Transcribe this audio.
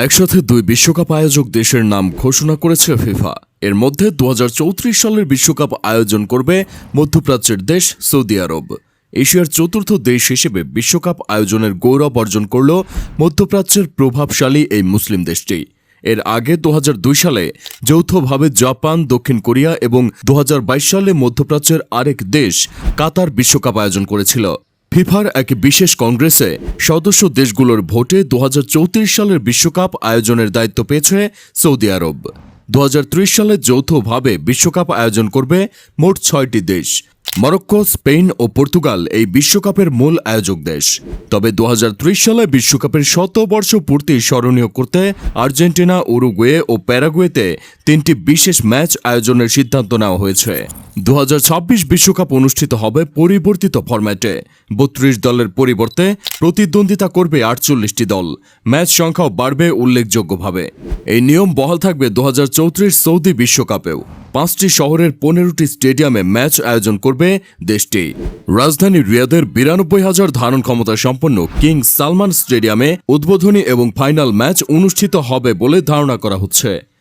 একসাথে দুই বিশ্বকাপ আয়োজক দেশের নাম ঘোষণা করেছে ফিফা। এর মধ্যে দু হাজার চৌত্রিশ সালের বিশ্বকাপ আয়োজন করবে মধ্যপ্রাচ্যের দেশ সৌদি আরব। এশিয়ার চতুর্থ দেশ হিসেবে বিশ্বকাপ আয়োজনের গৌরব অর্জন করল মধ্যপ্রাচ্যের প্রভাবশালী এই মুসলিম দেশটি। এর আগে দু হাজার দুই সালে যৌথভাবে জাপান, দক্ষিণ কোরিয়া এবং দু হাজার বাইশ সালে মধ্যপ্রাচ্যের আরেক দেশ কাতার বিশ্বকাপ আয়োজন করেছিল। ফিফার এক বিশেষ কংগ্রেসে সদস্য দেশগুলোর ভোটে দু হাজার চৌত্রিশ সালের বিশ্বকাপ আয়োজনের দায়িত্ব পেয়েছে সৌদি আরব। দু হাজার ত্রিশ সালে যৌথভাবে বিশ্বকাপ আয়োজন করবে মোট ছয়টি দেশ। মরক্কো, স্পেন ও পর্তুগাল এই বিশ্বকাপের মূল আয়োজক দেশ। তবে দু হাজার ত্রিশ সালে বিশ্বকাপের শতবর্ষ পূর্তি স্মরণীয় করতে আর্জেন্টিনা, উরুগুয়ে ও প্যারাগুয়েতে তিনটি বিশেষ ম্যাচ আয়োজনের সিদ্ধান্ত নেওয়া হয়েছে। দু বিশ্বকাপ অনুষ্ঠিত হবে পরিবর্তিত ফরম্যাটে। বত্রিশ দলের পরিবর্তে প্রতিদ্বন্দ্বিতা করবে আটচল্লিশটি দল। ম্যাচ সংখ্যাও বাড়বে উল্লেখযোগ্যভাবে। এই নিয়ম বহাল থাকবে দু হাজার চৌত্রিশ সৌদি বিশ্বকাপেও। পাঁচটি শহরের পনেরোটি স্টেডিয়ামে ম্যাচ আয়োজন করবে দেশটি। রাজধানী রিয়াদের বিরানব্বই হাজার ধারণ ক্ষমতা সম্পন্ন কিং সালমান স্টেডিয়ামে উদ্বোধনী এবং ফাইনাল ম্যাচ অনুষ্ঠিত হবে বলে ধারণা করা হচ্ছে।